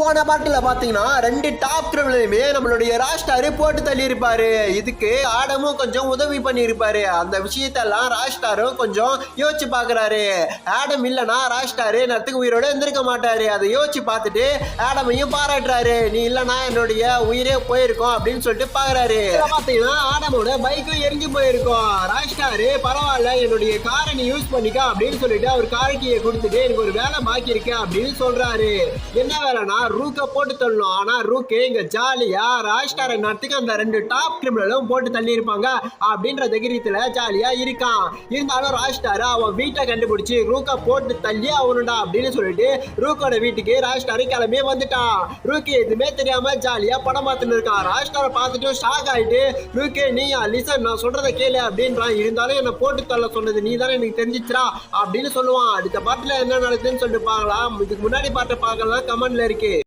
போன பாட்டில் பார்த்தீங்கன்னா ரெண்டு டாப் கிரிமினலுமே நம்மளுடைய ராஷ்டாரு போட்டு தள்ளியிருப்பாரு. இதுக்கு ஆடமும் கொஞ்சம் உதவி பண்ணியிருப்பாரு. அந்த விஷயத்தெல்லாம் ராஷ்டாரும் கொஞ்சம் யோசிச்சு பார்க்குறாரு ஆடம் இல்லைன்னா ராஷ்டாரு நேரத்துக்கு உயிரோட எழுந்திருக்க மாட்டாரு. அதை யோசிச்சு பார்த்துட்டு ஆடமையும் பாராட்டுறாரு. நீ இல்லைனா என்னுடைய உயிரே போயிருக்கும் அப்படின்னு சொல்லிட்டு பார்க்குறாரு பார்த்தீங்கன்னா ஆடமோட பைக்கும் எரிஞ்சு போயிருக்கும். ராஷ்டாரு பரவாயில்ல என்னுடைய காரை நீ யூஸ் பண்ணிக்க அப்படின்னு சொல்லிட்டு அவர் காரக்கியை கொடுத்துட்டு எனக்கு ஒரு வேலை பாக்கி இருக்கு அப்படின்னு சொல்றாரு. என்ன வேலைனா ரூக்கை போட்டு தள்ளணும். ஆனால் ரூக்கு இங்கே ஜாலியாக ராஷ்டார நடத்துக்கு அந்த ரெண்டு டாப் கிரிமினலும் போட்டு தள்ளியிருப்பாங்க. அப்படின்ற தைரியத்தில் ஜாலியாக இருக்கான். இருந்தாலும் ராஜ்டார் அவன் வீட்டை கண்டுபிடிச்சி ரூக்கை போட்டு தள்ளி அவனுடா அப்படின்னு சொல்லிட்டு ரூக்கோட வீட்டுக்கு ராஜ்டார் கிளம்பி வந்துட்டான். ரூக்கு எதுவுமே தெரியாமல் ஜாலியாக படம் பார்த்துட்டு இருக்கான். ராஜ்டாரை பார்த்துட்டு ஷாக் ஆயிட்டு ரூக்கே நீயா? லிசன் நான் சொல்கிறத கேளு அப்படின்றான். இருந்தாலும் என்னை போட்டு தள்ள சொன்னது நீ தானே எனக்கு தெரிஞ்சிச்சுடா அப்படின்னு சொல்லுவான். அடுத்த பாட்டில் என்ன நடக்குதுன்னு சொல்லிட்டு பார்க்கலாம். இதுக்கு முன்னாடி பாட்டை பார்க்கலாம் கமெண்ட்ல இருக்கு.